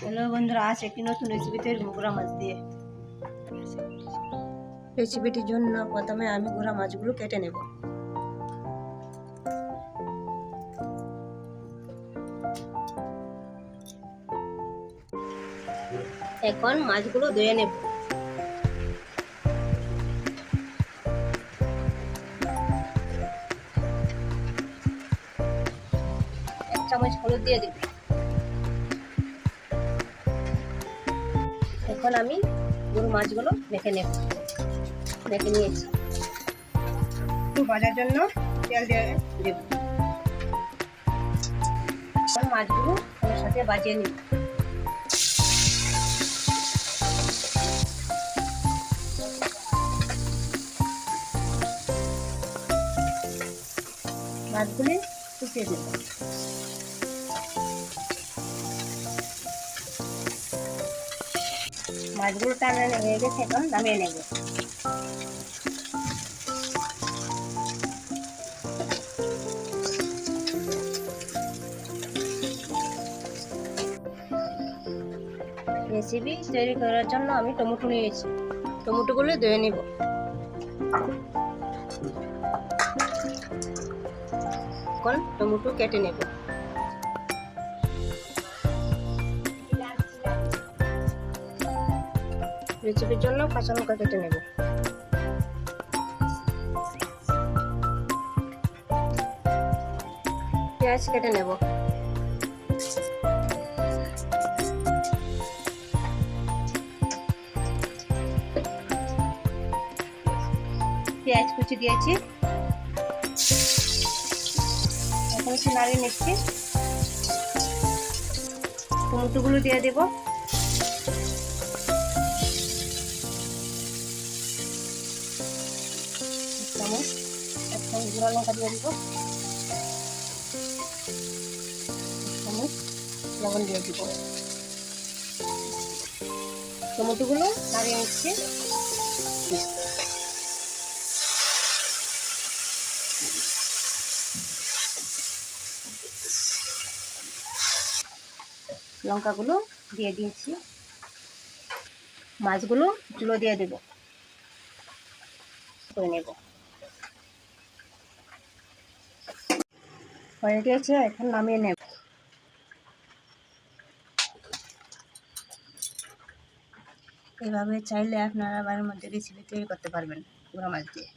Hello বন্ধুরা, আজ একটি নতুন রেসিপি তৈরি গুঁড়া মাছ দিয়ে। রেসিপিটির জন্য প্রথমে আমি গুঁড়া মাছগুলো কেটে নেব। এখন মাছগুলো ধুয়ে নেব। এক চামচ হলুদ দিয়ে দেব। এখন আমি গরু মাছগুলো মেখে নেব। মেখে নিয়েছি। একটু ভাজার জন্য তেল দেব। মাছগুলো ওর সাথে বাজিয়ে নিব। মাছগুলি শুকিয়ে দেব। মাছগুলো টানা হয়ে গেছে এখন নামিয়ে নেব। রেসিপি তৈরি করার জন্য আমি টমেটো নিয়েছি। টমেটোগুলো ধুয়ে নিব। এখন টমেটো কেটে নেব। রেসিপির জন্য কাঁচা লঙ্কা কেটে নেব। পেঁয়াজ কেটে নেব। পেঁয়াজ কুচি দিয়েছি। এখন একটু নাড়িয়ে নিচ্ছি। টমেটোগুলো দিয়ে দেবো। চামচ এক চামচ গুঁড়া লঙ্কা দিয়ে দিব। চামচ লবণ দিয়ে দিব। টমেটোগুলো নাড়িয়ে নিচ্ছি। লঙ্কাগুলো দিয়ে দিয়েছি। মাছগুলো চুলো দিয়ে দেব। করে নেব। হয়ে গেছে, এখন নামিয়ে নেব। এভাবে চাইলে আপনারা বাড়ির মধ্যে রেসিপি তৈরি করতে পারবেন, গুঁড়ো মাছ দিয়ে।